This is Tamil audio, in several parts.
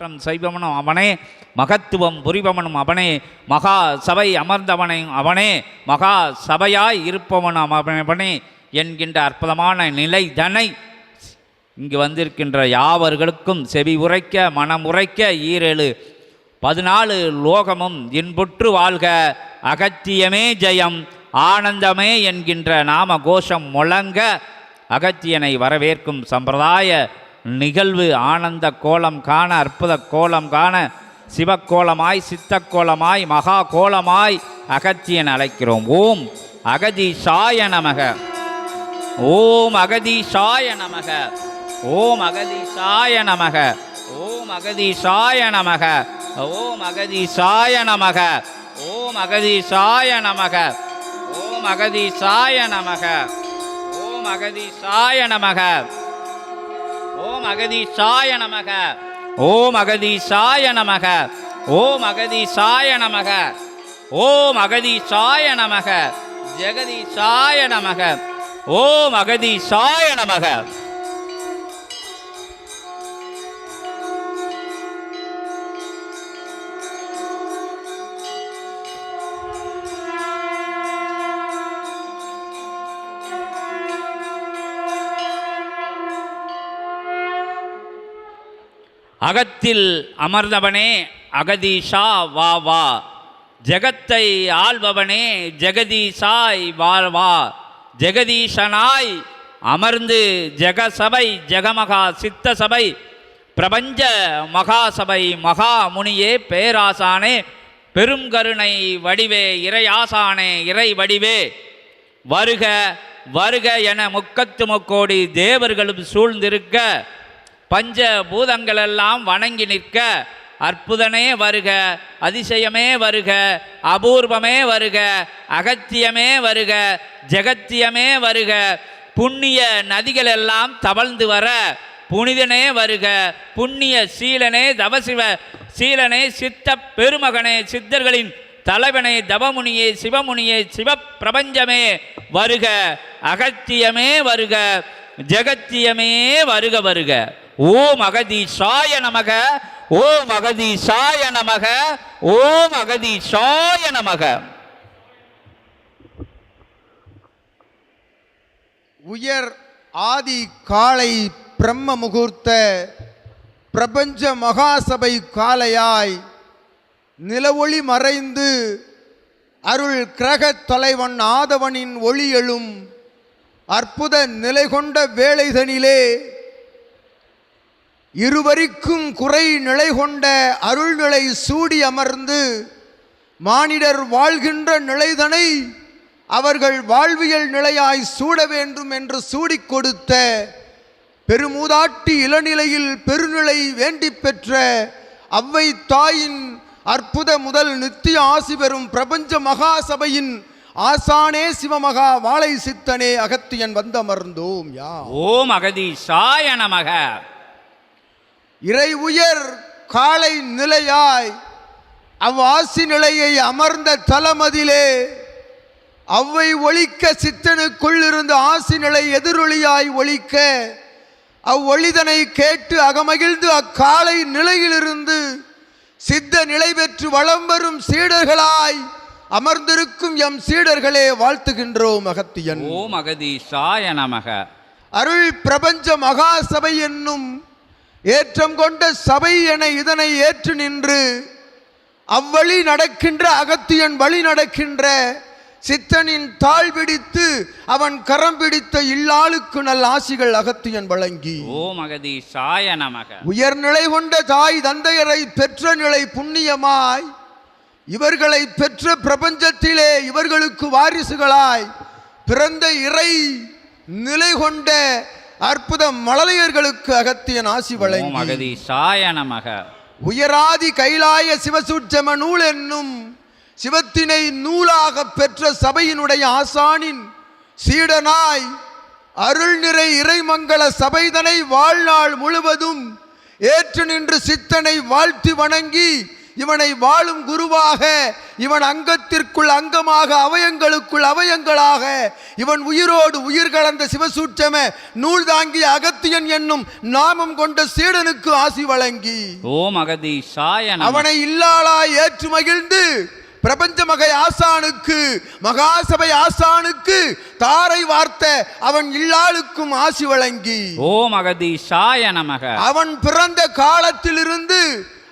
மாற்றம் செய்பவனும் அவனே மகத்துவம் புரிபவனும் அவனே மகா சபை அமர்ந்தவனை அவனே மகா சபையாய் இருப்பவனும் அவனே என்கின்ற அற்புதமான நிலை தனை. இங்கு வந்திருக்கின்ற யாவர்களுக்கும் செவி உரைக்க மனம் உரைக்க ஈரேழு. பதினாலு லோகமும் இன்புற்று வாழ்க அகத்தியமே ஜெயம் ஆனந்தமே என்கின்ற நாம கோஷம் முழங்க அகத்தியனை வரவேற்கும் சம்பிரதாய நிகழ்வு ஆனந்த கோலம் காண அற்புத கோலம் காண சிவக்கோலமாய் சித்தக்கோலமாய் மகா கோலமாய் அகத்தியன் அழைக்கிறோம். ஓம் அகதீஷாய நமக. ஓம் அகதீஷாய நமக. ஓம் அகதீஷாய நமக. ஓம் அகதீஷாய நமக. ஓம் அகதீஷாய நமக. ஓம் அகதீஷாய நமக. ஓம் அகதீஷாய நமக. ஓம் அகதீஷாய நமக. ஓம் அகதீசாய நமக. ஓம் அகதீசாய நமக. ஓம் அகதீசாய நமக. ஓம் அகதீசாய நமக. ஜெகதீசாய நமக. ஓம் அகதீசாய நமக. அகத்தில் அமர்ந்தவனே அகதீஷா வா வா. ஜெகத்தை ஆள்பவனே ஜெகதீஷாய் வா வா. ஜெகதீஷனாய் அமர்ந்து ஜெகசபை ஜெகமகா சித்த சபை பிரபஞ்ச மகாசபை மகா முனியே பேராசானே பெருங்கருணை வடிவே இறையாசானே இறை வடிவே. வருக வருக என முக்கத்து முக்கோடி தேவர்களும் சூழ்ந்திருக்க பஞ்ச பூதங்களெல்லாம் வணங்கி நிற்க அற்புதனே வருக அதிசயமே வருக அபூர்வமே வருக அகத்தியமே வருக ஜெகத்தியமே வருக புண்ணிய நதிகளெல்லாம் தவழ்ந்து வர புனிதனே வருக புண்ணிய சீலனே தவசிவ சீலனே சித்த பெருமகனே சித்தர்களின் தலைவனே தவமுனியே சிவமுனியே சிவப்பிரபஞ்சமே வருக அகத்தியமே வருக ஜெகத்தியமே வருக வருக. ஓம் அகதீஷாய நமக ஓம் அகதீஷாய நமக ஓம் அகதீஷாய நமக. உயர் ஆதி காலை பிரம்ம முகூர்த்த பிரபஞ்ச மகாசபை காலையாய் நிலவொளி மறைந்து அருள் கிரகத் தலைவன் ஆதவனின் ஒளி எழும் அற்புத நிலை கொண்ட வேலைதனிலே இருவருக்கும் குறை நிலை கொண்ட அருள்நிலை சூடி அமர்ந்து மானிடர் வாழ்கின்ற நிலைதனை அவர்கள் வாழ்வியல் நிலையாய் சூட வேண்டும் என்று சூடிக் கொடுத்த பெருமூதாட்டி இளநிலையில் பெருநிலை வேண்டி பெற்ற அவ்வை தாயின் அற்புத முதல் நித்திய ஆசி பெறும் பிரபஞ்ச மகாசபையின் ஆசானே சிவமகா வாழை சித்தனே அகத்தியன் வந்தமர்ந்தோம் யா ஓம் அகதீஷாய நமக. இறை உயர் காலை நிலையாய் அவ்வாசி நிலையை அமர்ந்த தலமதிலே அவ்வை ஒழிக்க சித்தனுக்குள் இருந்த ஆசி நிலை எதிரொலியாய் ஒழிக்க அவ்வொழிதனை கேட்டு அகமகிழ்ந்து அக்காலை நிலையிலிருந்து சித்த நிலை பெற்று வளம் வரும் சீடர்களாய் அமர்ந்திருக்கும் எம் சீடர்களே வாழ்த்துகின்றோம் அகத்தியன். ஓம் அகதீஷாய நமக. அருள் பிரபஞ்ச மகா சபை என்னும் ஏற்றம் கொண்ட சபை என இதனை ஏற்று நின்று அவ்வழி நடக்கின்ற அகத்தியன் வழி நடக்கின்ற சித்தனின் தாழ் பிடித்து அவன் கரம் பிடித்த இல்லாளுக்கு நல் ஆசிகள் அகத்தியன் வழங்கி. ஓம் அகதீஷாய நமக. உயர்நிலை கொண்ட தாய் தந்தையரை பெற்ற நிலை புண்ணியமாய் இவர்களை பெற்ற பிரபஞ்சத்திலே இவர்களுக்கு வாரிசுகளாய் பிறந்த இறை நிலை கொண்ட அற்புத மழலையர்களுக்கு அகத்தியன் ஆசி வழங்கி. அகதீஷாய நமக. உயராதி கைலாய சிவசூட்சம நூல் என்னும் சிவத்தினை நூலாக பெற்ற சபையினுடைய ஆசானின் சீடனாய் அருள் நிறை இறைமங்கல சபைதனை வாழ்நாள் முழுவதும் ஏற்று நின்று சித்தனை வாழ்த்தி வணங்கி இவனை வாழும் குருவாக இவன் அங்கத்திற்குள் அங்கமாக அவயங்களுக்குள் அவயங்களாக இவன் உயிரோடு உயிர் கலந்த சிவசூட்சம நூல் தாங்கிய அகத்தியன் என்னும் நாமம் கொண்ட சீடனுக்கு ஆசி வழங்கி. ஓம் அகதீஷாய அவனை இல்லாளாய் ஏற்று மகிழ்ந்து பிரபஞ்ச மகை ஆசானுக்கு மகாசபை ஆசானுக்கு தாரை வார்த்த அவன் இல்லாளுக்கும் ஆசி வழங்கி. ஓம் அகதீஷாய நமக. அவன் பிறந்த காலத்திலிருந்து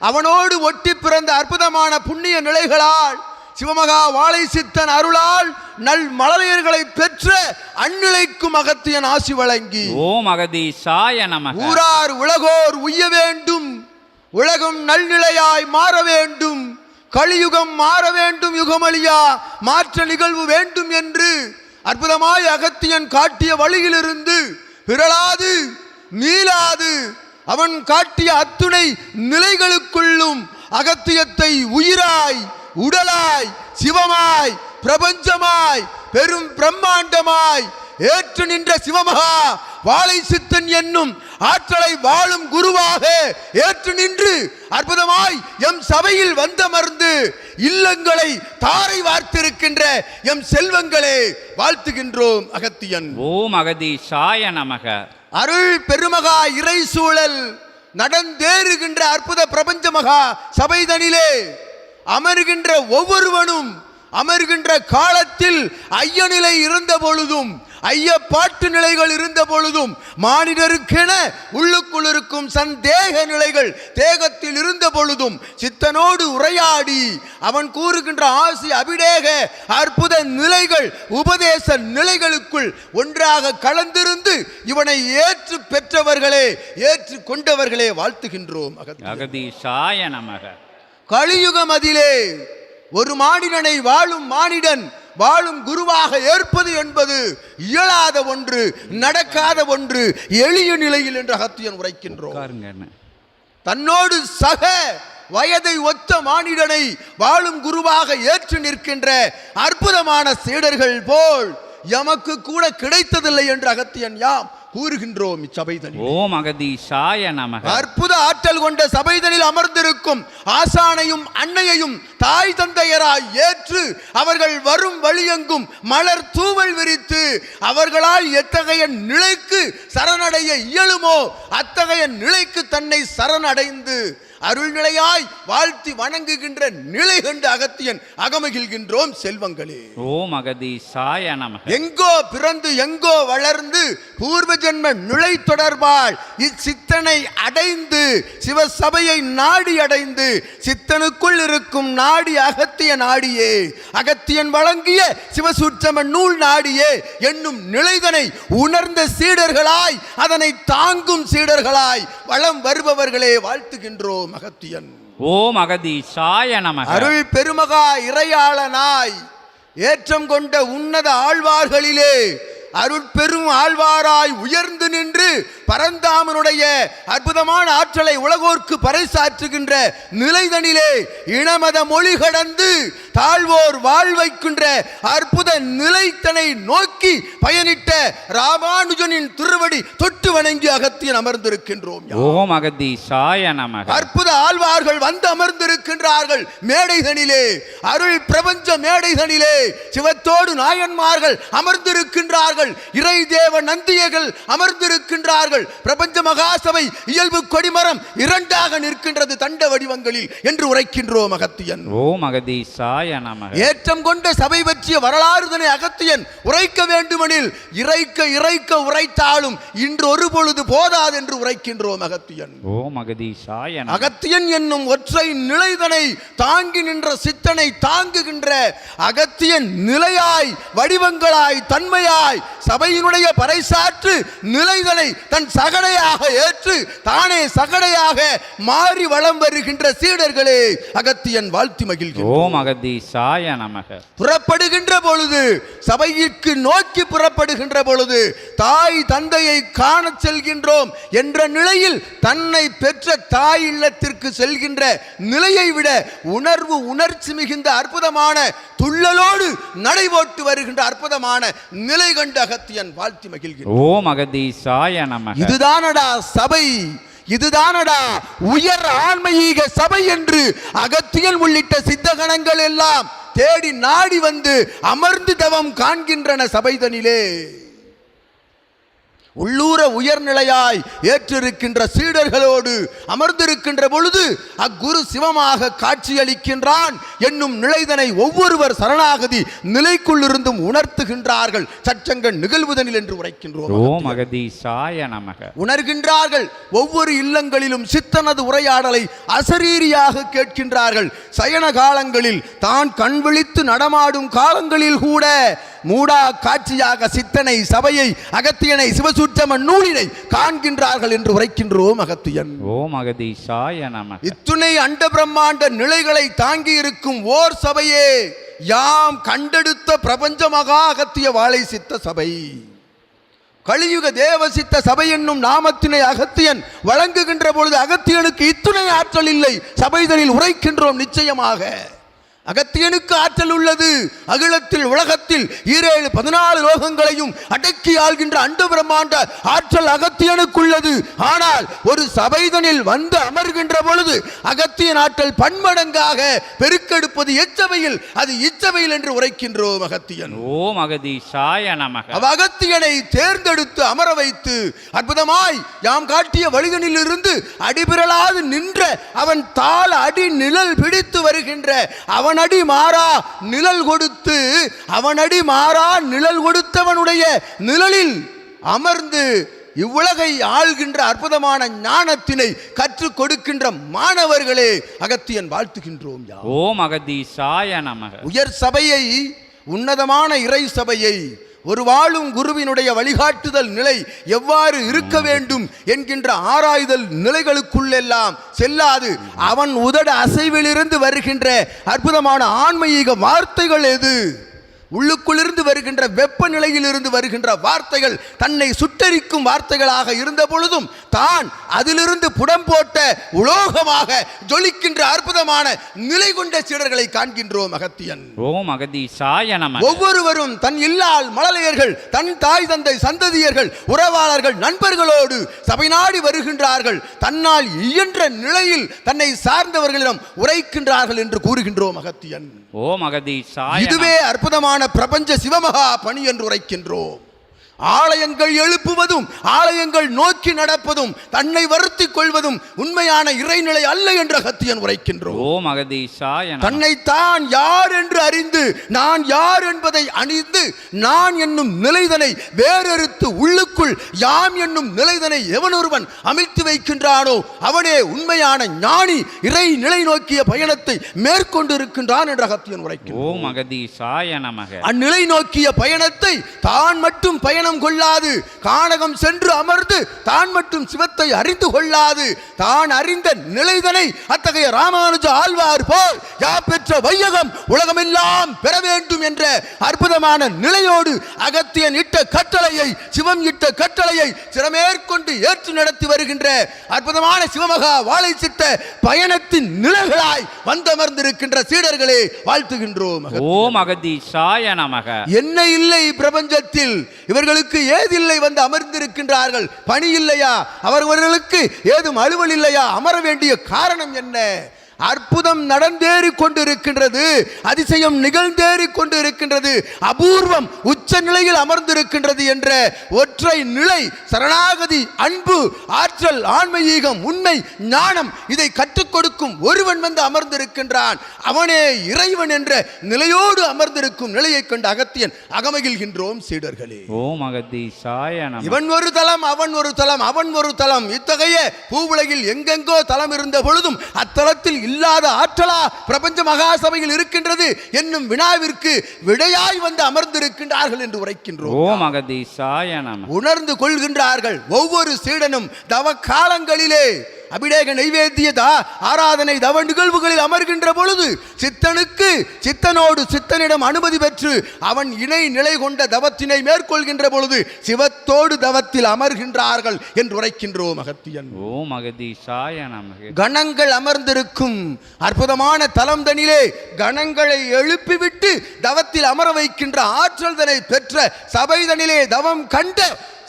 அவனோடு ஒட்டி பிறந்த அற்புதமான புண்ணிய நிலைகளால் சிவமகா வாழை சித்தன் அருளால் நல் மலரையர்களை பெற்ற அந்நிலைக்கும் அகத்தியன் ஆசி வழங்கி. ஓம் அகதீஷாய நமக. ஊரார் உலகோர் உய்ய வேண்டும் உலகம் நல்நிலையாய் மாற வேண்டும் கலியுகம் மாற வேண்டும் யுகமழியா மாற்ற நிகழ்வு வேண்டும் என்று அற்புதமாய் அகத்தியன் காட்டிய வழியிலிருந்து பிறளாது மீளாது அவன் காட்டிய அத்துணை நிலைகளுக்குள்ளும் அகத்தியத்தை உயிராய் உடலாய் சிவமாய் பிரபஞ்சமாய் பெரும் பிரம்மாண்டமாய் ஏற்று நின்ற சிவமகா வாழை சித்தன் என்னும் ஆற்றலை வாழும் குருவாக ஏற்று நின்று அற்புதமாய் எம் சபையில் வந்தமர்ந்து இல்லங்களை தாரை வார்த்திருக்கின்ற எம் செல்வங்களே வாழ்த்துகின்றோம் அகத்தியன். ஓம் அகதீஷாய நமக. அருள் பெருமகா இறை சூழல் நடந்தேறுகின்ற அற்புத பிரபஞ்ச மகா சபைதனிலே அமர்கின்ற ஒவ்வொருவனும் அமர்கின்ற காலத்தில் ஐயநிலை இருந்த பொழுதும் ஐயப்பாட்டு நிலைகள் இருந்த பொழுதும் மானிடருக்கென உள்ளுக்குள் இருக்கும் சந்தேக நிலைகள் தேகத்தில் இருந்த பொழுதும் சித்தனோடு உரையாடி அவன் கூறுகின்ற ஆசி அபிடேக அற்புத நிலைகள் உபதேச நிலைகளுக்குள் ஒன்றாக கலந்திருந்து இவனை ஏற்று பெற்றவர்களே ஏற்று கொண்டவர்களே வாழ்த்துகின்றோம். அகதீஷாய நமக கலியுகம் அதிலே ஒரு மானிடனை வாழும் மானிடன் வாழும் குருவாக ஏற்பது என்பது இயலாத ஒன்று நடக்காத ஒன்று எளிய நிலையில் என்று அகத்தியன் உரைக்கின்றோம். தன்னோடு சக வயதை ஒத்த மானிடனை வாழும் குருவாக ஏற்று நிற்கின்ற அற்புதமான சீடர்கள் போல் எமக்கு கூட கிடைத்ததில்லை என்று அகத்தியன் யாம் கூறுகின்றோம் இச்சபைதனில். ஓம் அகதீஷாய நமக. அற்புத ஆற்றல் கொண்ட சபைதனில் அமர்ந்திருக்கும் ஆசானையும் அன்னையையும் தாய் தந்தையராய் ஏற்று அவர்கள் வரும் வழியெங்கும் மலர் தூவல் விரித்து அவர்களால் எத்தகைய நிலைக்கு சரணடைய இயலுமோ அத்தகைய நிலைக்கு தன்னை சரணடைந்து அருள்நிலையாய் வாழ்த்தி வணங்குகின்ற நிலை கண்டு அகத்தியன் அகமகிழ்கின்றோம் செல்வங்களே. ஓம் அகதீஷாய நமக. எங்கோ பிறந்து எங்கோ வளர்ந்து பூர்வ ஜென்ம நிலை தொடர்பால் இச்சித்தனை அடைந்து சிவசபையை நாடி அடைந்து சித்தனுக்குள் இருக்கும் நாடி அகத்திய நாடியே. அகத்தியன் வழங்கிய சிவசூட்சம நூல் நாடியே. என்னும் நிலைதனை உணர்ந்த சீடர்களாய் அதனை தாங்கும் சீடர்களாய் வளம் வருபவர்களே வாழ்த்துகின்றோம். அகத்தியன் ஓம் அகதீஷாய நமக. அருள் பெருமகா இறையாளனாய் ஏற்றம் கொண்ட உன்னத ஆழ்வார்களிலே அருட்பெரும் ஆழ்வாராய் உயர்ந்து நின்று பரந்தாமனுடைய அற்புதமான ஆற்றலை உலகோர்க்கு பறைசாற்றுகின்ற நிலைதனிலே இனமத மொழி கடந்து தாழ்வோர் வாழ்வைக்கின்ற அற்புத நிலைத்தனை நோக்கி பயணிட்ட ராமானுஜனின் திருவடி தொட்டு வணங்கி அகத்தியன் அமர்ந்திருக்கின்றோம் ஓம் அகதீஷாய நமக. அற்புத ஆழ்வார்கள் வந்து அமர்ந்திருக்கின்றார்கள் மேடைதனிலே அருள் பிரபஞ்ச மேடைதனிலே சிவத்தோடு நாயன்மார்கள் அமர்ந்திருக்கின்றார்கள் இறை தேவ நந்தியர்கள் அமர்ந்திருக்கின்றார்கள். பிரபஞ்ச மகாசபை இயல்பு கொடிமரம் இரண்டாக நிற்கின்றது தண்ட வடிவங்களில் என்று உரைக்கின்றோம் அகத்தியன் ஓம் அகதீஷாய நமக. ஏற்றம் கொண்ட சபை பற்றிய வரலாறுதனை அகத்தியன் உரைக்க வேண்டுமெனில் இறைக்க இறைக்க உரைத்தாலும் இன்று ஒரு பொழுது போதாது என்று உரைக்கின்றோம் அகத்தியன் ஓம் அகதீஷாய நமக. அகத்தியன் என்னும் ஒற்றை நிலைதனை தாங்கி நின்ற சித்தனை தாங்குகின்ற அகத்தியன் நிலையாய் வடிவங்களாய் தன்மையாய் சபையினுடைய பறைசாற்று நிலைதனை தன் சகடையாக ஏற்று தானே சகடையாக மாறி வலம் வருகின்ற சீடர்களே அகத்தியன் வாழ்த்தி நமக. புறப்படுகின்ற பொழுது சபையிற்கு நோக்கி புறப்படுகின்ற பொழுது தாய் தந்தையை காணச் செல்கின்றோம் என்ற நிலையில் தன்னை பெற்ற தாய் இல்லத்திற்கு செல்கின்ற நிலையை விட உணர்வு உணர்ச்சி மிகுந்த அற்புதமான துள்ளலோடு நடைபோட்டு வருகின்ற அற்புதமான நிலை கண்டு அகத்தியன் வாழ்த்தி மகிழ்கிறார் ஓம் அகதீஷாய நமக. இதுதானடா சபை இதுதானடா உயர் ஆன்மீக சபை என்று அகத்தியன் உள்ளிட்ட சித்தகணங்கள் எல்லாம் தேடி நாடி வந்து அமர்ந்து தவம் காண்கின்றன சபைதனிலே. உள்ளூர உயர்நிலையாய் ஏற்றிருக்கின்ற சீடர்களோடு அமர்ந்திருக்கின்ற பொழுது அக்குரு சிவமாக காட்சியளிக்கின்றான் என்னும் நிலைதனை ஒவ்வொருவர் சரணாகதி நிலைக்குள்ளிருந்தும் உணர்த்துகின்றார்கள். சச்சங்கள் நிகழ்வுதனில் என்று உரைக்கின்றோம். உணர்கின்றார்கள். ஒவ்வொரு இல்லங்களிலும் சித்தனது உரையாடலை அசரீரியாக கேட்கின்றார்கள். சயன காலங்களில் தான் கண் விழித்து நடமாடும் காலங்களில் கூட மூடா காட்சியாக சித்தனை சபையை அகத்தியனை சிவசூற்றம நூலினை காண்கின்றார்கள் என்று உரைக்கின்றோம் அகத்தியன். ஓம் அகதீசாய நமக. இத்துணை அண்ட பிரம்மாண்ட நிலைகளை தாங்கி இருக்கும் ஓர் சபையே யாம் கண்டெடுத்த பிரபஞ்ச மகா அகத்திய வாழை சித்த சபை. கலியுக தேவசித்த சபை என்னும் நாமத்தினை அகத்தியன் வழங்குகின்ற பொழுது அகத்தியனுக்கு இத்துணை ஆற்றல் இல்லை சபைதனில் உரைக்கின்றோம் நிச்சயமாக. அகத்தியனுக்கு ஆற்றல் உள்ளது. அகிலத்தில் உலகத்தில் ஈரேழு பதினாலு லோகங்களையும் அடக்கி ஆள்கின்ற அண்ட பிரம்மாண்ட ஆற்றல் அகத்தியனுக்குள்ளது ஆனால் ஒரு சபைதனில் வந்து அமர்கின்ற பொழுது அகத்தியன் ஆற்றல் பன்மடங்காக பெருக்கெடுப்பது எச்சபையில் அது இச்சபையில் என்று உரைக்கின்றோம் அகத்தியன். ஓம் அகதீசாய நமக. அவ் அகத்தியனை தேர்ந்தெடுத்து அமர வைத்து அற்புதமாய் யாம் காட்டிய வழிதனில் இருந்து அடிபிரளாது நின்ற அவன் தாள் அடி நிழல் பிடித்து வருகின்ற அவனடி மாறா நிழல் கொடுத்து அவனடி மாறா நிழல் கொடுத்தவனுடைய நிழலில் அமர்ந்து இவ்வுலகை ஆள்கின்ற அற்புதமான ஞானத்தினை கற்றுக் கொடுக்கின்ற மாணவர்களே அகத்தியன் வாழ்த்துகின்றோம் யா ஓம் அகதீசாய நமக. உயர் சபையை உன்னதமான இறை சபையை ஒரு வாழும் குருவினுடைய வழிகாட்டுதல் நிலை எவ்வாறு இருக்க வேண்டும் என்கின்ற ஆராய்தல் நிலைகளுக்குள்ளெல்லாம் செல்லாது. அவன் உதட அசைவிலிருந்து வருகின்ற அற்புதமான ஆன்மீக வார்த்தைகள் எது? உள்ளுக்குள்ளிருந்து வருகின்ற வெப்பநிலையிலிருந்து வருகின்ற வார்த்தைகள் தன்னை சுட்டரிக்கும் வார்த்தைகளாக இருந்த பொழுதும் தான் அதிலிருந்து புடம் போட்ட உலோகமாக ஜொலிக்கின்ற அற்புதமான நிலை கொண்ட சீடர்களை காண்கின்றோம் அகத்தியன். ஓம் அகதீசாய ஒவ்வொருவரும் தன் இல்லால் மழலையர்கள் தன் தாய் தந்தை சந்ததியர்கள் உறவாளர்கள் நண்பர்களோடு சபை நாடி வருகின்றார்கள். தன்னால் இயன்ற நிலையில் தன்னை சார்ந்தவர்களிடம் உரைக்கின்றார்கள் என்று கூறுகின்றோம் அகத்தியன். ஓம் அகதீசாய இதுவே அற்புதமான பிரபஞ்ச சிவமகா பணி என்று உரைக்கின்றோம். ஆலயங்கள் எழுப்புவதும் ஆலயங்கள் நோக்கி நடப்பதும் தன்னை வருத்திக் கொள்வதும் உண்மையான இறைநிலை அல்ல என்று அகத்தியன் உரைக்கின்றோம். நமக தன்னைத்தான் யார் என்று அறிந்து நான் யார் என்பதை அணிந்து நான் என்னும் நிலைதனை வேறறுத்து உள்ளுக்குள் யாம் என்னும் நிலைதனை எவனொருவன் அமிழ்த்து வைக்கின்றானோ அவனே உண்மையான ஞானி இறை நிலை நோக்கிய பயணத்தை மேற்கொண்டிருக்கின்றான் என்று அகத்தியன் நமக. அந்நிலை நோக்கிய பயணத்தை தான் மட்டும் பயணம் கொள்ளாது. கானகம் சென்று அமர்ந்து தான் மட்டும் சிவத்தை அறிந்து கொள்ளாது. தான் அறிந்த நிலைதனை அத்தகைய ராமானுஜ ஆழ்வார் போல் யா பெற்ற வையகம் உலகமெல்லாம் பெற வேண்டும் என்ற அற்புதமான நிலையோடு அகத்தியன் இட்ட கட்டளையை சிவம் இட்ட கட்டளையை சிறமேற்கொண்டு ஏற்று நடத்தி வருகின்ற அற்புதமான சிவமகா வாழை சித்த பயணத்தின் நிலைகளாய் வந்தமர்ந்திருக்கின்ற சீடர்களே வாழ்த்துகின்றோம் ஓம் அகதீசாய நமக. என்ன இல்லை பிரபஞ்சத்தில். இவர்களுக்கு ஏதில்லை வந்து அமர்ந்திருக்கின்றார்கள். பணி இல்லையா? அவர்களுக்கு ஏதும் அலுவல் இல்லையா? அமர வேண்டிய காரணம் என்ன? அற்புதம் நடந்தேறி கொண்டிருக்கின்றது அதிசயம் நிகழ்ந்தேறி கொண்டிருக்கின்றது அபூர்வம் உச்ச நிலையில் அமர்ந்திருக்கின்றது என்ற ஒற்றை நிலை சரணாகதி அன்பு ஆற்றல் ஆன்மீகம் உண்மை ஞானம் இதை கற்றுக் கொடுக்கும் ஒருவன் வந்து அமர்ந்திருக்கின்றான். அவனே இறைவன் என்ற நிலையோடு அமர்ந்திருக்கும் நிலையை கண்டு அகத்தியன் அகமகிழ்கின்றோம் சீடர்களே. ஓம் அகதீசாய நமக இவன் ஒரு தலம் அவன் ஒரு தலம் அவன் ஒரு தலம். இத்தகைய பூவுலகில் எங்கெங்கோ தலம் இருந்த பொழுதும் அத்தலத்தில் இல்லாத ஆற்றலா பிரபஞ்ச மகாசபையில் இருக்கின்றது என்னும் வினாவிற்கு விடையாய் வந்து அமர்ந்திருக்கின்றார்கள் என்று உரைக்கின்றோம். உணர்ந்து கொள்கின்றார்கள். ஒவ்வொரு சீடனும் தவ காலங்களிலே அபிடேக நைவேத்திய தா ஆராதனை தவ நிகழ்வுகளில் அமர்கின்ற பொழுது சித்தனுக்கு சித்தனோடு சித்தனிடம் அனுமதி பெற்று அவன் இணை நிலை கொண்ட தவத்தினை மேற்கொள்கின்ற பொழுது சிவத்தோடு தவத்தில் அமர்கின்றார்கள் என்று உரைக்கின்றோம் அகத்தியன் ஓம் அகதீசாய நமக. கணங்கள் அமர்ந்திருக்கும் அற்புதமான தலம் தனிலே கணங்களை எழுப்பிவிட்டு தவத்தில் அமர வைக்கின்ற ஆற்றல் தனை பெற்ற சபை தனிலே தவம் கண்ட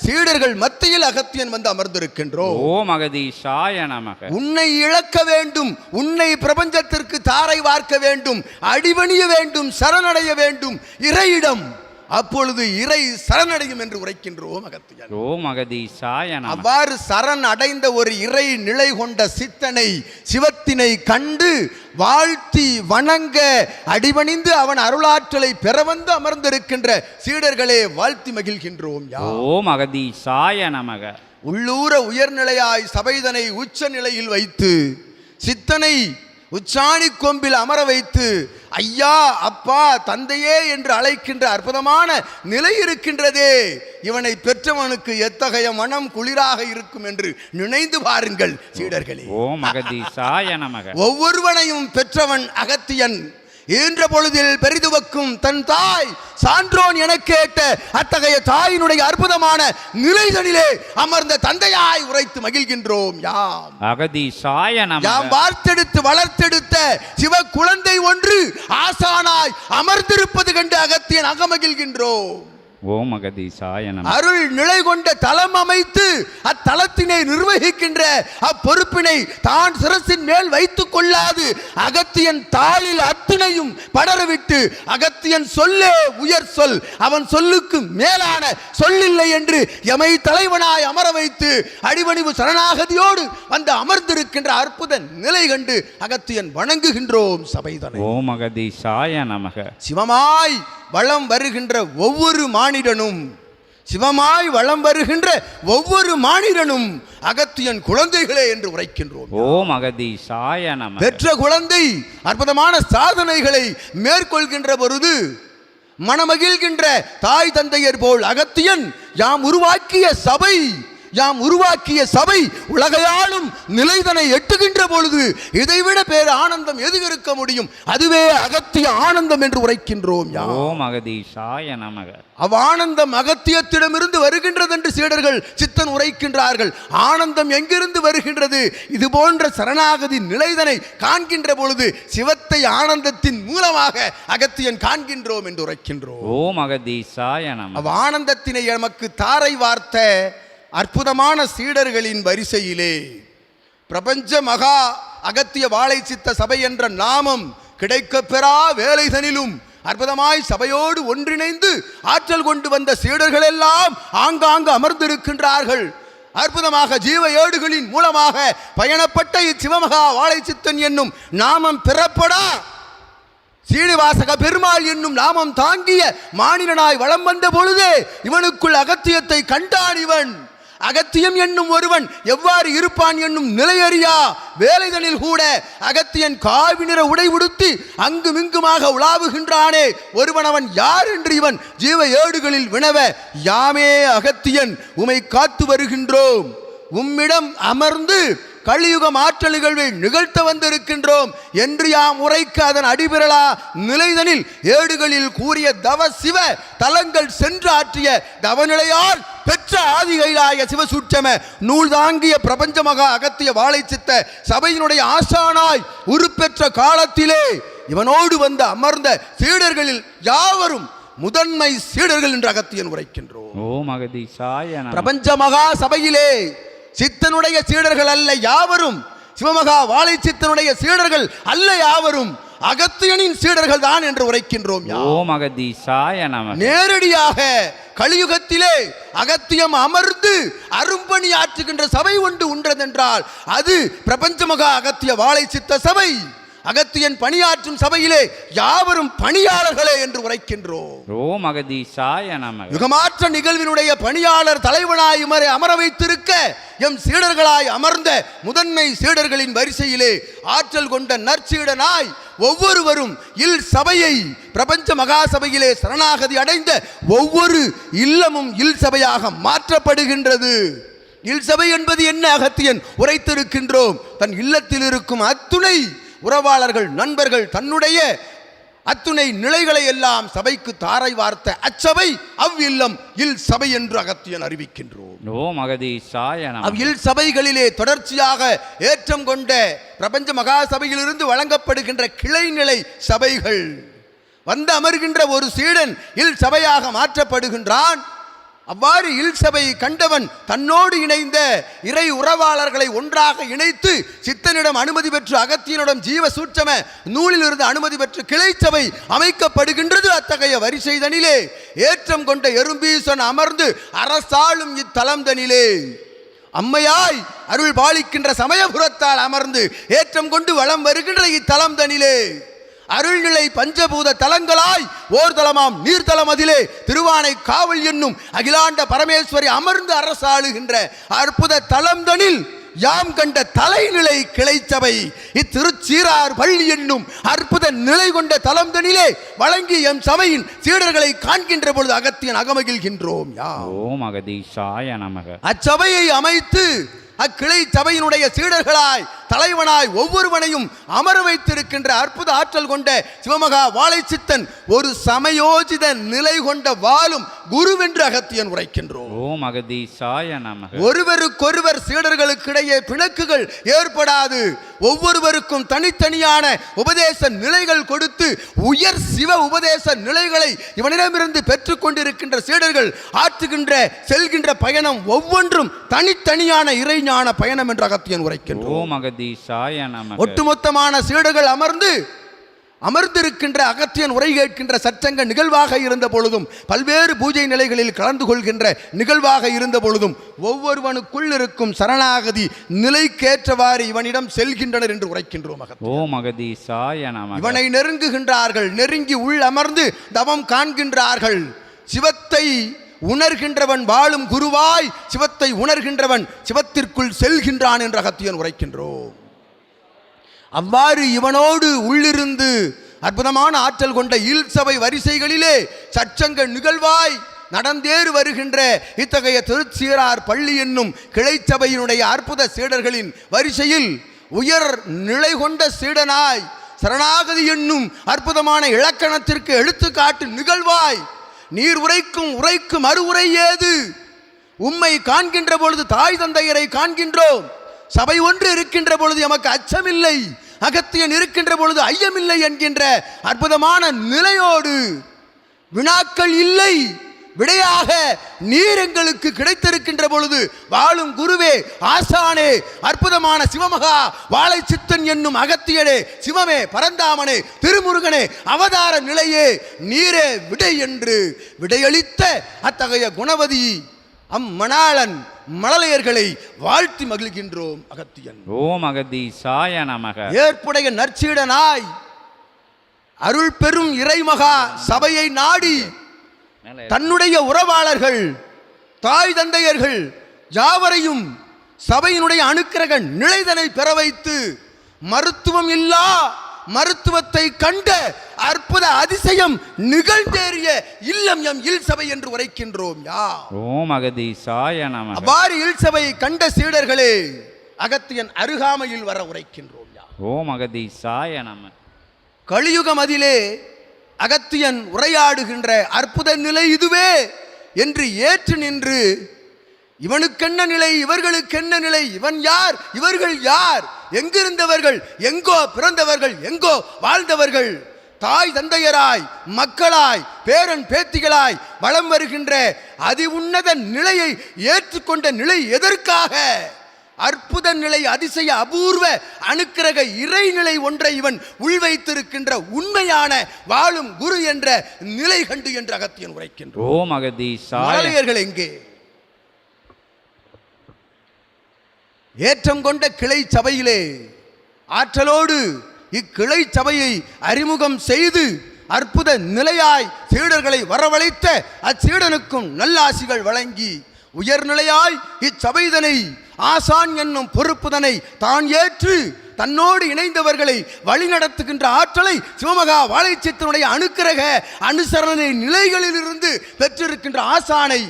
சீடர்கள் மத்தியில் அகத்தியன் வந்து அமர்ந்திருக்கின்றோம். ஓம் அகதீஷாய நமக. உன்னை இழக்க வேண்டும் உன்னை பிரபஞ்சத்திற்கு தாரை வார்க்க வேண்டும் அடிபணிய வேண்டும் சரணடைய வேண்டும் இறையிடம். அப்பொழுது இறை சரணடையும் என்று உரைக்கின்றோம் அகத்தியன் ஓம் அகதீஷாய நமக அவ்வாறு சரண் அடைந்த ஒரு இறை நிலை கொண்ட சித்தனை சிவத்தினை கண்டு வாழ்த்தி வணங்க அடிபணிந்து அவன் அருளாற்றலை பெற வந்து அமர்ந்திருக்கின்ற சீடர்களே வாழ்த்தி மகிழ்கின்றோம் யா ஓம் அகதீஷாய நமக. உள்ளூர உயர்நிலையாய் சபைதனை உச்ச நிலையில் வைத்து சித்தனை உச்சாணி கொம்பில் அமர வைத்து ஐயா அப்பா தந்தையே என்று அழைக்கின்ற அற்புதமான நிலை இருக்கின்றதே. இவனை பெற்றவனுக்கு எத்தகைய மனம் குளிராக இருக்கும் என்று நினைந்து பாருங்கள் சீடர்களே. ஓம் ஒவ்வொருவனையும் பெற்றவன் அகத்தியன். ஈன்ற பொழுதில் பெரிதுவக்கும் தன் தாய் சான்றோன் என கேட்ட அத்தகைய தாயினுடைய அற்புதமான நிலைதனிலே அமர்ந்த தந்தையாய் உரைத்து மகிழ்கின்றோம். யாம். அகதீஷாய யாம் நமக. வார்த்தெடுத்து வளர்த்தெடுத்த சிவ குழந்தை ஒன்று ஆசானாய் அமர்ந்திருப்பது கண்டு அகத்தியன் அகமகிழ்கின்றோம். ஓம் அகதீஷாய நமக அருள் நிலை கொண்ட தலம் அமைத்து அத்தலத்தினை நிர்வகிக்கின்ற அப்பொறுப்பினை தான் சிரசின் மேல் வைத்துக் கொள்ளாது. அகத்தியன் தாளில் அத்தினையும் படரவிட்டு அகத்தியன் சொல்லே உயர் சொல். அவன் சொல்லுக்கு மேலான சொல்லில்லை என்று எமை தலைவனாய் அமர வைத்து அடிபணிவு சரணாகதியோடு வந்து அமர்ந்திருக்கின்ற அற்புத நிலை கண்டு அகத்தியன் வணங்குகின்றோம் சபைதனை ஓம் அகதீஷாய நமக. சிவமாய் வளம் வருகின்ற ஒவ்வொரு மானிடனும் சிவமாய் வளம் வருகின்ற ஒவ்வொரு மானிடனும் அகத்தியன் குழந்தைகளே என்று உரைக்கின்றோம். ஓம் அகதீஷாய நமக. பெற்ற குழந்தை அற்புதமான சாதனைகளை மேற்கொள்கின்ற பொழுது மனமகிழ்கின்ற தாய் தந்தையர் போல் அகத்தியன் யாம் உருவாக்கிய சபை யாம் உருவாக்கிய சபை உலகையாளும் நிலைதனை எட்டுகின்ற பொழுது இதைவிட பேர் ஆனந்தம் எது இருக்க முடியும்? அதுவே அகத்திய ஆனந்தம் என்று உரைக்கின்றோம் யாம். அகதீஷாய நமக. அவ்வானந்தம் அகத்தியத்திடமிருந்து வருகின்றது என்று சீடர்கள் சித்தன் உரைக்கின்றார்கள். ஆனந்தம் எங்கிருந்து வருகின்றது? இது போன்ற சரணாகதி நிலைதனை காண்கின்ற பொழுது சிவத்தை ஆனந்தத்தின் மூலமாக அகத்தியன் காண்கின்றோம் என்று உரைக்கின்றோம். ஓம் அகதீஷாய நமக. அவ் ஆனந்தத்தினை நமக்கு தாரை வார்த்த அற்புதமான சீடர்களின் வரிசையிலே பிரபஞ்ச மகா அகத்திய வாழை சித்த சபை என்ற நாமம் கிடைக்கப் பெறா வேலைதனிலும். அற்புதமாய் சபையோடு ஒன்றிணைந்து ஆற்றல் கொண்டு வந்த சீடர்கள் எல்லாம் ஆங்காங்கு அமர்ந்திருக்கின்றார்கள். அற்புதமாக ஜீவ ஏடுகளின் மூலமாக பயணப்பட்ட இச்சிவமகா வாழை சித்தன் என்னும் நாமம் பிறப்படா. சீனிவாசக பெருமாள் என்னும் நாமம் தாங்கிய மாநிலனாய் வளம் வந்த பொழுதே இவனுக்குள் அகத்தியத்தை கண்டான் இவன். அகத்தியம் என்னும் ஒருவன் எவ்வாறு இருப்பான் என்னும் நிலையறியா வேலைதனில் கூட அகத்தியன் காவி நிற உடை உடுத்தி அங்குமிங்குமாக உலாவுகின்றானே. ஒருவன் அவன் யார் என்று இவன் ஜீவ ஏடுகளில் வினவ யாமே அகத்தியன் உமை காத்து வருகின்றோம். உம்மிடம் அமர்ந்து கலியுக மாற்ற நிகழ்வை நிகழ்த்த வந்திருக்கின்றோம். என்று யாம் உரைக்க அதன் அடிபிரலா நிலைதனில் ஏடுகளில் கூறிய தவ சிவ தலங்கள் சென்று ஆற்றிய தவநிலையால் பெற்ற ஆதிகைலாய சிவசூட்சம நூல் தாங்கிய பிரபஞ்ச மகா அகத்திய வாழை சித்த சபையினுடைய ஆசானாய் உருப்பெற்ற காலத்திலே இவனோடு வந்து அமர்ந்த சீடர்களில் யாவரும் முதன்மை சீடர்கள் என்று அகத்தியன் உரைக்கின்றோம். பிரபஞ்ச மகா சபையிலே சித்தனுடைய சீடர்கள் அல்ல யாவரும். சிவமகா வாழை சித்தனுடைய சீடர்கள் அல்ல யாவரும். அகத்தியனின் சீடர்கள் தான் என்று உரைக்கின்றோம். ஓம் நமக. நேரடியாக கலியுகத்திலே அகத்தியம் அமர்ந்து அரும்பணி ஆற்றுகின்ற சபை ஒன்று உண்டதென்றால் அது பிரபஞ்ச மகா அகத்திய வாழை சித்த சபை. அகத்தியன் பணியாற்றும் சபையிலே யாவரும் பணியாளர்களே என்று உரைக்கின்றோம். ஓம் அகதீஷாய நமக. யுகமாற்ற நிகழ்வினுடைய பணியாளர் தலைவனாய் இமரை அமர வைத்திருக்க எம் சீடர்களாய் அமர்ந்த முதன்மை சீடர்களின் வரிசையிலே ஆற்றல் கொண்ட நற்சீடனாய் ஒவ்வொருவரும் இல் சபையை பிரபஞ்ச மகா சபையிலே சரணாகதி அடைந்த ஒவ்வொரு இல்லமும் இல் சபையாக மாற்றப்படுகின்றது. இல் சபை என்பது என்ன அகத்தியன் உரைத்திருக்கின்றோம்? தன் இல்லத்தில் இருக்கும் அத்துணை உறவாளர்கள் நண்பர்கள் தன்னுடைய அத்துணை நிலைகளை எல்லாம் சபைக்கு தாரை வார்த்த அச்சபை அவ்வில்லம் இல் சபை என்று அகத்தியன் அறிவிக்கின்றோம். ஓம் அகதீஷாய நமக அவ் இல் சபைகளிலே தொடர்ச்சியாக ஏற்றம் கொண்ட பிரபஞ்ச மகா சபையிலிருந்து வழங்கப்படுகின்ற கிளைநிலை சபைகள். வந்து அமர்கின்ற ஒரு சீடன் இல் சபையாக மாற்றப்படுகின்றான். அவ்வாறு இல்சபை கண்டவன் தன்னோடு இணைந்த இறை உறவாளர்களை ஒன்றாக இணைத்து சித்தனிடம் அனுமதி பெற்று அகத்தியனிடம் ஜீவ சூட்சம நூலிலிருந்து அனுமதி பெற்று கிளைச்சபை அமைக்கப்படுகின்றது அத்தகைய வரிசைதனிலே. ஏற்றம் கொண்ட எறும்பீசன் அமர்ந்து அரசாளும் இத்தலம்தனிலே. அம்மையாய் அருள் பாலிக்கின்ற சமயபுரத்தால் அமர்ந்து ஏற்றம் கொண்டு வலம் வருகின்ற இத்தலம் தனிலே அருள்நிலை பஞ்சபூத தலங்களாய் ஓர் தலமாம் நீர்த்தலம் அதிலே திருவானை காவல் என்னும் அகிலாண்ட பரமேஸ்வரி அமர்ந்து அரசாளுகின்ற அற்புத தலம்தனில் யாம் கண்ட தலைநிலை கிளைச்சபை. இத்திருச்சீரார் பள்ளி என்னும் அற்புத நிலை கொண்ட தலம்தனிலே வழங்கி எம் சபையின் சீடர்களை காண்கின்ற பொழுது அகத்தியன் அகமகிழ்கின்றோம் யாம். ஓம் அகதீசாய நமக. அச்சபையை அமைத்து அக்கிளை சபையினுடைய சீடர்களாய் தலைவனாய் ஒவ்வொருவனையும் அமர வைத்திருக்கின்ற அற்புத ஆற்றல் கொண்ட சிவமகா வாழைச்சித்தன் ஒரு சமயோஜித நிலை கொண்ட வாழும் குருவென்று அகத்தியன் உரைக்கின்றோம். ஓம் அகதீசாய நமக. ஒருவருக்கொருவர் சீடர்களுக்கிடையே பிணக்குகள் ஏற்படாது. ஒவ்வொருவருக்கும் தனித்தனியான உபதேச நிலைகள் கொடுத்து உயர் சிவ உபதேச நிலைகளை இவனிடமிருந்து பெற்றுக்கொண்டிருக்கின்ற சீடர்கள் ஆற்றுகின்ற செல்கின்ற பயணம் ஒவ்வொன்றும் தனித்தனியான இறைஞான பயணம் என்று அகத்தியன் உரைக்கின்றோம் ஒட்டுமொத்தமான சீடர்கள் அமர்ந்து அமர்ந்திருக்கின்ற அகத்தியன் உரை கேட்கின்ற சச்சங்க நிகழ்வாக இருந்த பொழுதும் பல்வேறு பூஜை நிலைகளில் கலந்து கொள்கின்ற நிகழ்வாக இருந்த பொழுதும் ஒவ்வொருவனுக்குள் இருக்கும் சரணாகதி நிலைக்கேற்றவாறு இவனிடம் செல்கின்றனர் என்று உரைக்கின்றோம் ஓம் அகதீசாய இவனை நெருங்குகின்றார்கள் நெருங்கி உள் அமர்ந்து தவம் காண்கின்றார்கள். சிவத்தை உணர்கின்றவன் வாழும் குருவாய் சிவத்தை உணர்கின்றவன் சிவத்திற்குள் செல்கின்றான் என்ற அகத்தியன் உரைக்கின்றோம். அவ்வாறு இவனோடு உள்ளிருந்து அற்புதமான ஆற்றல் கொண்ட ஈழ்சபை வரிசைகளிலே சச்சங்க நிகழ்வாய் நடந்தேறு வருகின்ற இத்தகைய திருச்சீரார் பள்ளி என்னும் கிளைச்சபையினுடைய அற்புத சீடர்களின் வரிசையில் உயர் நிலை கொண்ட சீடனாய் சரணாகதி என்னும் அற்புதமான இலக்கணத்திற்கு எடுத்துக்காட்டு நிகழ்வாய் நீர் உரைக்கும் உரைக்கும் அறுவுரை ஏது? உம்மை காண்கின்ற பொழுது தாய் தந்தையரை காண்கின்றோம். சபை ஒன்று இருக்கின்ற பொழுது எமக்கு அச்சமில்லை. அகத்தியன் இருக்கின்ற பொழுது ஐயமில்லை என்கின்ற அற்புதமான நிலையோடு வினாக்கள் இல்லை. விடையாக நீர் எங்களுக்கு கிடைத்திருக்கின்ற பொழுது வாழும் குருவே ஆசானே அற்புதமான சிவமகா வாழை சித்தன் என்னும் அகத்தியனே சிவமே பரந்தாமனே திருமுருகனே அவதார நிலையே நீரே விடை என்று விடையளித்த அத்தகைய குணவதி அம்மணாளன் மழலையர்களை வாழ்த்தி மகிழ்கின்றோம் அகத்தியன். ஓம் அகதீசாய நமக. ஏற்புடைய நற்சீடனாய் அருள் பெரும் இறைமகா சபையை நாடி தன்னுடைய உறவாளர்கள் தாய் தந்தையர்கள் யாவரையும் சபையினுடைய அணுக்கிரக நிலைதனை பெற வைத்து மருத்துவம் இல்லா மருத்துவத்தை கண்ட அற்புத அதிசயம் நிகழ்ந்தேறிய இல்லம் எம் இல் சபை என்று உரைக்கின்றோம் யா. ஓம் அகதீசாய நமக. அவ்வாறு இல் சபை கண்ட சீடர்களே அகத்தியன் அருகாமையில் வர உரைக்கின்றோம் யா. ஓம் அகதீசாய நம கலியுகம் அதிலே அகத்தியன் உரையாடுகின்ற அற்புத நிலை இதுவே என்று ஏற்று நின்று இவனுக்கென்ன நிலை? இவர்களுக்கென்ன நிலை? இவன் யார்? இவர்கள் யார்? எங்கிருந்தவர்கள்? எங்கோ பிறந்தவர்கள்? எங்கோ வாழ்ந்தவர்கள்? தாய் தந்தையராய் மக்களாய் பேரன் பேத்திகளாய் வலம் வருகின்ற அதி உன்னத நிலையை ஏற்றுக்கொண்ட நிலை எதற்காக? அற்புத நிலை அதிசய அபூர்வ அணுக்கிரக இறைநிலை ஒன்றை இவன் உள்வைத்திருக்கின்ற உண்மையான வாழும் குரு என்ற நிலை கண்டு என்று அகத்தியன் உரைக்கின்றான். ஓம் எங்கே? ஏற்றம் கொண்ட கிளை சபையிலே ஆற்றலோடு இக்கிளை சபையை அறிமுகம் செய்து அற்புத நிலையாய் சீடர்களை வரவழைத்த அச்சீடனுக்கும் நல்லாசிகள் வழங்கி உயர்நிலையாய் இச்சபைதனை ஆசான் என்னும் பொறுப்புதனை தான் ஏற்று தன்னோடு இணைந்தவர்களை வழிநடத்துகின்ற ஆற்றலை சிவமகா வாழைச்சித்தனுடைய அணுக்கிரக அனுசரணை நிலைகளிலிருந்து பெற்றிருக்கின்ற ஆசானை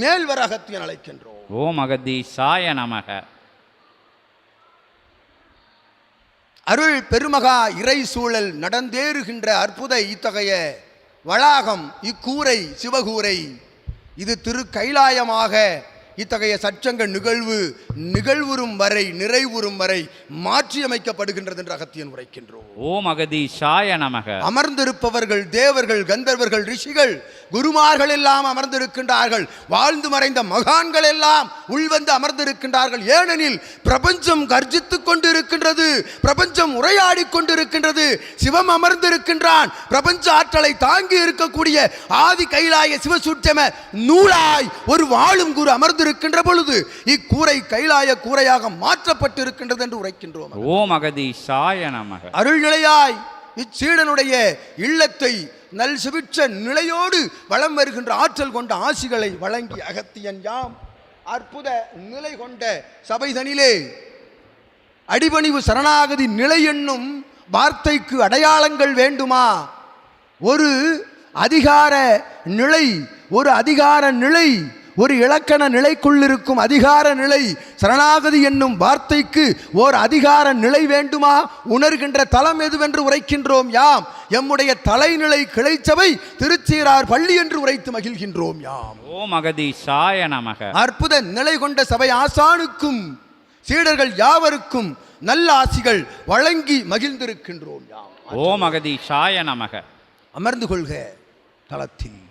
மேல்வர அகத்தியன் அழைக்கின்றோம். ஓம் அகதீசாய நமக. அருள் பெருமகா இறை சூழல் நடந்தேறுகின்ற அற்புத இத்தகைய வளாகம் இக்கூரை சிவகூரை. இது திரு கைலாயமாக இத்தகைய சச்சங்க நிகழ்வு நிகழ்வுறும் வரை நிறைவுறும் வரை மாற்றியமைக்கப்படுகின்றது என்று அகத்தியன் உரைக்கின்றோம். ஓம் அகதீஷாய நமக. அமர்ந்திருப்பவர்கள் தேவர்கள் கந்தர்வர்கள் ரிஷிகள் குருமார்கள் எல்லாம் அமர்ந்திருக்கின்றார்கள். வாழ்ந்து மறைந்த மகான்கள் எல்லாம் உள்வந்து அமர்ந்திருக்கின்றார்கள். ஏனெனில் பிரபஞ்சம் கர்ஜித்துக் கொண்டிருக்கின்றது பிரபஞ்சம் உரையாடி கொண்டிருக்கின்றது சிவம் அமர்ந்திருக்கின்றான். பிரபஞ்ச ஆற்றலை தாங்கி இருக்கக்கூடிய ஆதி கைலாய சிவசூட்சம நூலாய் ஒரு வாழும் கூறு அமர்ந்திருக்கின்ற பொழுது இக்கூரை கைலாய கூரையாக மாற்றப்பட்டிருக்கின்றது என்று உரைக்கின்றோம். ஓம் அகதீஷாய நமக. அருள்நிலையாய் இச்சீடனுடைய இல்லத்தை நல் சுபிட்ச நிலையோடு வலம் வருகின்ற ஆற்றல் கொண்ட ஆசிகளை வழங்கி அகத்தியன் யாம். அற்புத நிலை கொண்ட சபைதனிலே அடிபணிவு சரணாகதி நிலை என்னும் வார்த்தைக்கு அடையாளங்கள் வேண்டுமா? ஒரு அதிகார நிலை ஒரு அதிகார நிலை ஒரு இலக்கண நிலைக்குள்ளிருக்கும் அதிகார நிலை சரணாகதி என்னும் வார்த்தைக்கு ஓர் அதிகார நிலை வேண்டுமா? உணர்கின்ற தலம் எதுவென்று உரைக்கின்றோம் யாம்? எம்முடைய தலைநிலை கிளைச்சபை திருச்சீரார் பள்ளி என்று உரைத்து மகிழ்கின்றோம் யாம். ஓம் அகதீஷாய நமக. அற்புத நிலை கொண்ட சபை ஆசானுக்கும் சீடர்கள் யாவருக்கும் நல்ல ஆசிகள் வழங்கி மகிழ்ந்திருக்கின்றோம் யாம். ஓம் அகதீஷாய நமக. அமர்ந்து கொள்க தளத்தில்.